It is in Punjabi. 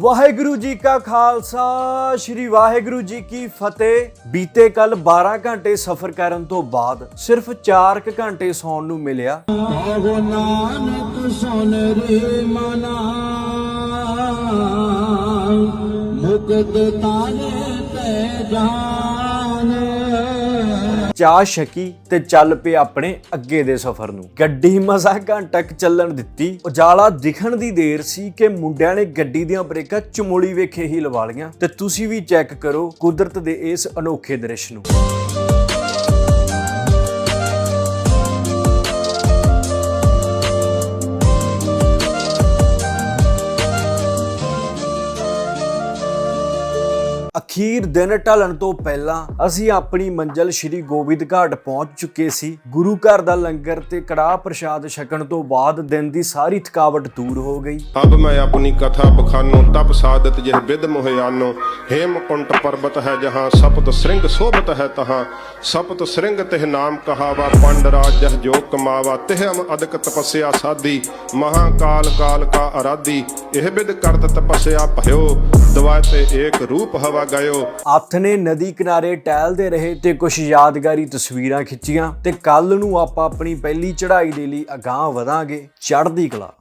ਵਾਹਿਗੁਰੂ ਜੀ ਕਾ ਖਾਲਸਾ, ਸ੍ਰੀ ਵਾਹਿਗੁਰੂ ਜੀ ਕੀ ਫਤਿਹ। ਬੀਤੇ ਕੱਲ 12 ਘੰਟੇ ਸਫ਼ਰ ਕਰਨ ਤੋਂ ਬਾਅਦ ਸਿਰਫ 4 ਘੰਟੇ ਸੌਣ ਨੂੰ ਮਿਲਿਆ। ਆਹੋ ਨਾਨਕ ਸੁਨ ਰੇ ਮਨਾ, ਮੁਕਤ ਤਾਨੇ ਤੇ ਜਾਨ। ਚਾਹ ਛਕੀ ਤੇ ਚੱਲ ਪਏ ਆਪਣੇ ਅੱਗੇ ਦੇ ਸਫ਼ਰ ਨੂੰ। ਗੱਡੀ ਮਜ਼ਾ ਘੰਟਾ ਕੁ ਚੱਲਣ ਦਿੱਤੀ। ਉਜਾਲਾ ਦਿਖਣ ਦੀ ਦੇਰ ਸੀ ਕਿ ਮੁੰਡਿਆਂ ਨੇ ਗੱਡੀ ਦੀਆਂ ਬ੍ਰੇਕਾਂ ਚਮੋਲੀ ਵੇਖੇ ਹੀ ਲਵਾ ਲੀਆਂ ਤੇ ਤੁਸੀਂ ਵੀ ਚੈੱਕ ਕਰੋ ਕੁਦਰਤ ਦੇ ਇਸ ਅਨੋਖੇ ਦ੍ਰਿਸ਼ ਨੂੰ। ਅਖੀਰ ਦਿਨ ਢਲਣ ਤੋਂ ਪਹਿਲਾਂ ਅਸੀਂ ਆਪਣੀ ਮੰਜ਼ਲ ਸ੍ਰੀ ਗੋਬਿੰਦ ਘਾਟ ਪਹੁੰਚ ਚੁੱਕੇ ਸੀ। ਗੁਰੂ ਘਰ ਦਾ ਲੰਗਰ ਤੇ ਕੜਾਹ ਪ੍ਰਸ਼ਾਦ ਛਕਣ ਤੋਂ ਬਾਅਦ ਦਿਨ ਦੀ ਸਾਰੀ ਥਕਾਵਟ ਦੂਰ ਹੋ ਗਈ। ਅਬ ਮੈਂ ਆਪਣੀ ਕਥਾ ਬਖਾਨੋ, ਤਪ ਸਾਧਤ ਜਿਹ ਬਿਦ ਮੋਹਿਆਨੋ। ਹੇਮਕੁੰਟ ਪਰਬਤ ਹੈ ਜਹਾਂ, ਸਪਤ ਸ੍ਰਿੰਗ ਸੋਭਤ ਹੈ ਤਹਾਂ। ਸਪਤ ਸ੍ਰਿੰਗ ਤਿਹ ਨਾਮ ਕਹਾਵਾ, ਪੰਡ ਰਾਜ ਜਹ ਜੋ ਕਮਾਵਾ। ਤਿਹ ਅਮ ਅਦਕ ਤਪਸਿਆ ਸਾਧੀ ਮਹਾਕਾਲ ਕਾਲ ਕਾ ਅਰਾਧੀ। ਇਹ ਵਿਦ ਕਰਤ ਤਪਸਿਆ ਭਇਓ, ਦਵਾਇ ਤੇ ਏਕ ਰੂਪ ਹਵਾ ਗਇਓ। ਅੱਥ ਨੇ ਨਦੀ ਕਿਨਾਰੇ ਟਹਿਲਦੇ ਰਹੇ ਤੇ ਕੁਝ ਯਾਦਗਾਰੀ ਤਸਵੀਰਾਂ ਖਿੱਚੀਆਂ ਤੇ ਕੱਲ ਨੂੰ ਆਪਾਂ ਆਪਣੀ ਪਹਿਲੀ ਚੜ੍ਹਾਈ ਦੇ ਲਈ ਅਗਾਹ ਵਧਾਂਗੇ ਚੜ੍ਹਦੀ ਕਲਾ।